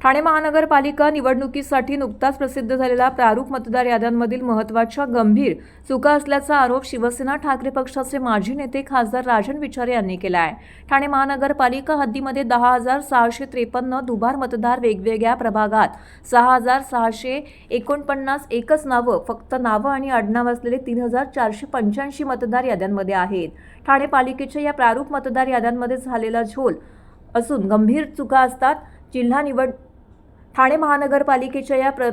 ठाणे महानगरपालिका निवडणुकीसाठी नुकताच प्रसिद्ध झालेला प्रारूप मतदार याद्यांमधील महत्त्वाच्या गंभीर चुका असल्याचा आरोप शिवसेना ठाकरे पक्षाचे माजी नेते खासदार राजन विचारे यांनी केला आहे. ठाणे महानगरपालिका हद्दीमध्ये दहा हजार सहाशे त्रेपन्न दुबार मतदार वेगवेगळ्या प्रभागात सहा हजार सहाशे एकोणपन्नास एकच नावं फक्त नावं आणि आडनाव असलेले तीन हजार चारशे पंच्याऐंशी मतदार याद्यांमध्ये आहेत. ठाणे पालिकेच्या या प्रारूप मतदार याद्यांमध्ये झालेला झोल असून गंभीर चुका असतात. जिल्हा निवड ठाणे महानगरपालिकेच्या या प्र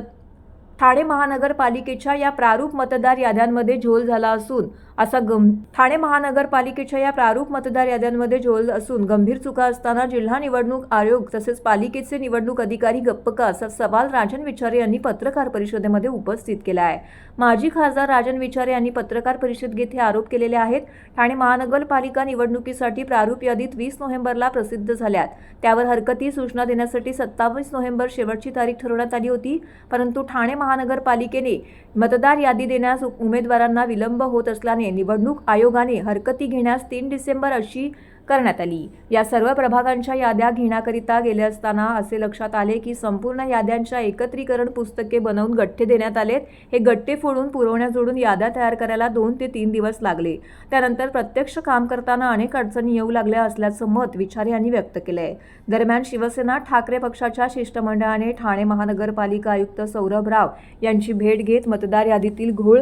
ठाणे महानगरपालिकेच्या या प्रारूप मतदार याद्यांमध्ये झोल झाला असून असा गं ठाणे महानगरपालिकेच्या या प्रारूप मतदार याद्यांमध्ये झोल असून गंभीर चुका असताना जिल्हा निवडणूक आयोग तसेच पालिकेचे निवडणूक अधिकारी गप्प का असा सवाल राजन विचारे यांनी पत्रकार परिषदेमध्ये उपस्थित केला आहे. माजी खासदार राजन विचारे यांनी पत्रकार परिषद घेत हे आरोप केलेले आहेत ठाणे महानगरपालिका निवडणुकीसाठी प्रारूप यादीत वीस नोव्हेंबरला प्रसिद्ध झाल्यात. त्यावर हरकती सूचना देण्यासाठी सत्तावीस नोव्हेंबर शेवटची तारीख ठरवण्यात आली होती परंतु ठाणे महानगरपालिकेने मतदार यादी देण्यास उमेदवारांना विलंब होत असल्याने निवडणूक आयोगाने हरकती घेण्यास तीन डिसेंबर अशी करण्यात आली. या सर्व प्रभागांच्या याद्या घेण्याकरिता गेले असताना असे लक्षात आले की संपूर्ण याद्यांच्या एकत्रीकरण पुस्तके बनवून गठ्ठे देण्यात आलेत. हे गठ्ठे फोडून पुरवण्या जोडून याद्या तयार करायला दोन ते तीन दिवस लागले. त्यानंतर प्रत्यक्ष काम करताना अनेक अडचणी येऊ लागल्या असल्याचं मत विचारे यांनी व्यक्त केलं आहे दरम्यान शिवसेना ठाकरे पक्षाच्या शिष्टमंडळाने ठाणे महानगरपालिका आयुक्त सौरभ राव यांची भेट घेत मतदार यादीतील घोळ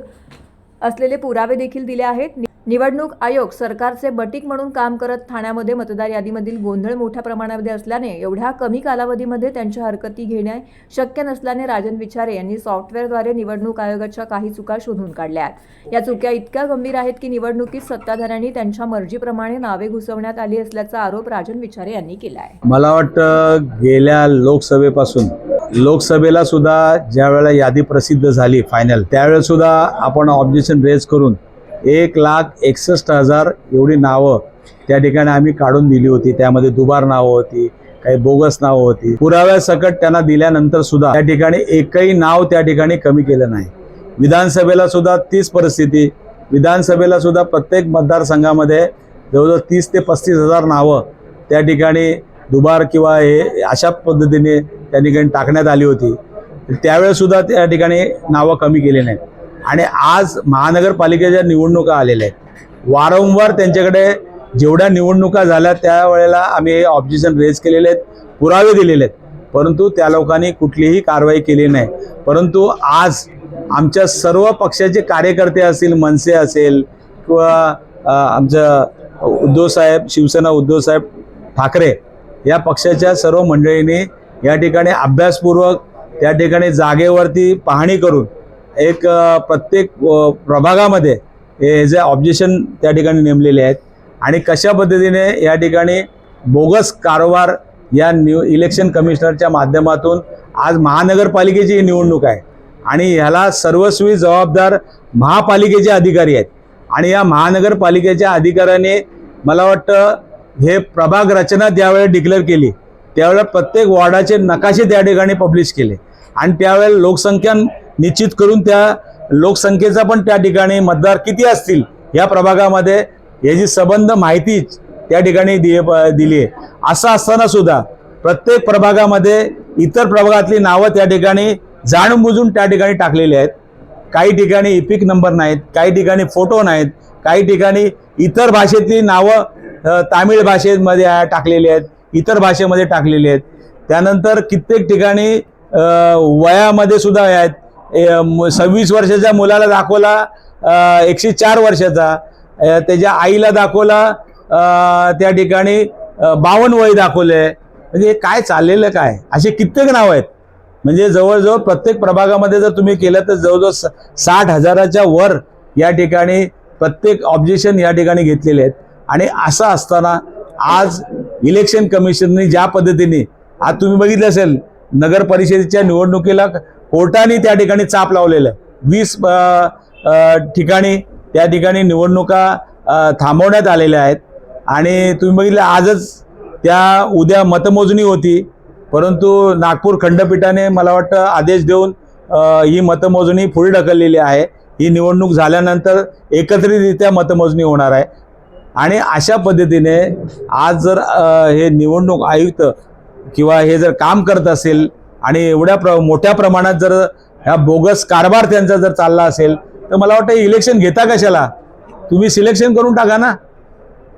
असलेले पुरावे देखील दिले आहेत. निवडणूक आयोग सरकारचे बटीक म्हणून काम करत ठाण्यामध्ये मतदार यादीमधील गोंधळ मोठ्या प्रमाणामध्ये असल्याने एवढ्या कमी कालावधीमध्ये त्यांच्या हरकती घेणे शक्य नसल्याने राजन विचारे यांनी सॉफ्टवेअरद्वारे निवडणूक आयोगाच्या काही चुका शोधून काढल्या आहेत. या चुक्या इतक्या गंभीर आहेत की निवडणुकीत सत्ताधाऱ्यांनी त्यांच्या मर्जीप्रमाणे नावे घुसवण्यात आली असल्याचा आरोप राजन विचारे यांनी केला आहे. मला वाटतं गेल्या लोकसभेपासून लोकसभेला सुद्धा ज्यावेळेला यादी प्रसिद्ध झाली फायनल त्यावेळेस सुद्धा आपण ऑब्जेक्शन रेज करून एक लाख एकसष्ट हजार एवढी नावं त्या ठिकाणी आम्ही काढून दिली होती. त्यामध्ये दुबार नावं होती काही बोगस नावं होती. पुराव्यासकट त्यांना दिल्यानंतर सुद्धा त्या ठिकाणी एकही नाव त्या ठिकाणी कमी केलं नाही. विधानसभेला सुद्धा तीच परिस्थिती विधानसभेला सुद्धा प्रत्येक मतदारसंघामध्ये जवळजवळ तीस ते पस्तीस हजार नावं त्या ठिकाणी दुबार किंवा हे अशा पद्धतीने त्या ठिकाणी टाकण्यात आली होती. त्यावेळेस सुद्धा त्या ठिकाणी नावं कमी केली नाहीत. आणि आज महानगरपालिकेच्या निवडणुका आलेल्या आहेत. वारंवार त्यांच्याकडे जेवढ्या निवडणुका झाल्या त्यावेळेला आम्ही हे ऑब्जेक्शन रेज केलेले आहेत पुरावे दिलेले आहेत. परंतु त्या लोकांनी कुठलीही कारवाई केली नाही. परंतु आज आमच्या सर्व पक्षाचे कार्यकर्ते असतील मनसे असेल किंवा आमचं उद्धवसाहेब शिवसेना उद्धवसाहेब ठाकरे या पक्षाच्या सर्व मंडळींनी या ठिकाणी अभ्यासपूर्वक त्या ठिकाणी जागेवरती पाहणी करून एक प्रत्येक प्रभागामध्ये हे जे ऑब्जेक्शन त्या ठिकाणी नेमलेले आहेत आणि कशा पद्धतीने या ठिकाणी बोगस कारभार या न्यू इलेक्शन कमिशनरच्या माध्यमातून आज महानगरपालिकेची ही निवडणूक आहे. आणि ह्याला सर्वस्वी जबाबदार महापालिकेचे अधिकारी आहेत. आणि या महानगरपालिकेच्या अधिकाऱ्याने मला वाटतं हे प्रभाग रचना ज्यावेळेला डिक्लेअर केली त्यावेळेला प्रत्येक वॉर्डाचे नकाशे त्या ठिकाणी पब्लिश केले. आणि त्यावेळेला लोकसंख्या निश्चित करून त्या लोकसंख्येचा पण त्या ठिकाणी मतदार किती असतील या प्रभागामध्ये याची संबंध माहितीच त्या ठिकाणी दि दिली आहे. असं असताना सुद्धा प्रत्येक प्रभागामध्ये इतर प्रभागातली नावं त्या ठिकाणी जाणूनबुजून त्या ठिकाणी टाकलेली आहेत. काही ठिकाणी इपिक नंबर नाहीत काही ठिकाणी फोटो नाहीत काही ठिकाणी इतर भाषेतली नावं तामिळ भाषेमध्ये टाकलेली आहेत इतर भाषेमध्ये टाकलेली आहेत. त्यानंतर कित्येक ठिकाणी वयामध्ये सुद्धा आहेत. सव्वीस वर्षाच्या मुलाला दाखवला एकशे चार वर्षाचा. त्याच्या आईला दाखवला त्या ठिकाणी बावन्न वय दाखवले. म्हणजे हे काय चाललेलं काय? असे कित्येक नाव आहेत. म्हणजे जवळजवळ प्रत्येक प्रभागामध्ये जर तुम्ही केलं तर जवळजवळ स- साठ हजाराच्या वर या ठिकाणी प्रत्येक ऑब्जेक्शन या ठिकाणी घेतलेले आहेत. आणि असं असताना आज इलेक्शन कमिशनने ज्या पद्धतीने आज तुम्ही बघितलं असेल नगर परिषदेच्या निवडणुकीला कोर्टाने त्या ठिकाणी चाप लावलेलं आहे. वीस ठिकाणी त्या ठिकाणी निवडणुका थांबवण्यात आलेल्या आहेत. आणि तुम्ही बघितलं आजच त्या उद्या मतमोजणी होती. परंतु नागपूर खंडपीठाने मला वाटतं आदेश देऊन ही मतमोजणी पुढे ढकललेली आहे. ही निवडणूक झाल्यानंतर एकत्रितरित्या मतमोजणी होणार आहे. आणि अशा पद्धतीने आज जर हे निवडणूक आयुक्त किंवा हे जर काम करत असेल आणि एवढ्या प्र मोठ्या प्रमाणात जर ह्या बोगस कारभार त्यांचा जर चालला असेल तर मला वाटतं इलेक्शन घेता कशाला? तुम्ही सिलेक्शन करून टाका ना.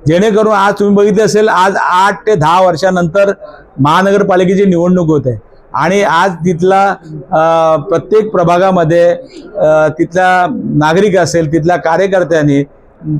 जेणेकरून आज तुम्ही बघितले असेल आज आठ ते दहा वर्षानंतर महानगरपालिकेची निवडणूक होत. आहे आणि आज तिथला प्रत्येक प्रभागामध्ये तिथला नागरिक असेल तिथल्या कार्यकर्त्यांनी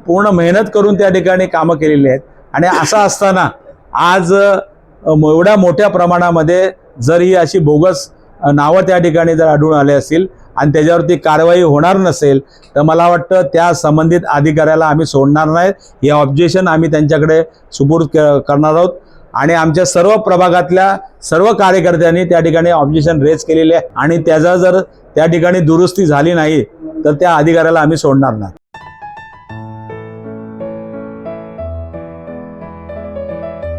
पूर्ण मेहनत करून त्या ठिकाणी कामं केलेली आहेत. आणि असं असताना आज एवढ्या मोठ्या प्रमाणामध्ये जर ही अशी बोगस नावं त्या ठिकाणी जर आढळून आले असतील आणि त्याच्यावरती कारवाई होणार नसेल तर मला वाटतं त्या संबंधित अधिकाऱ्याला आम्ही सोडणार नाही. हे ऑब्जेक्शन आम्ही त्यांच्याकडे सुपूर्द क- करणार आहोत. आणि आमच्या सर्व प्रभागातल्या सर्व कार्यकर्त्यांनी त्या ठिकाणी ऑब्जेक्शन रेज केलेले आहे. आणि त्याचा जर त्या ठिकाणी दुरुस्ती झाली नाही तर त्या अधिकाऱ्याला आम्ही सोडणार नाही.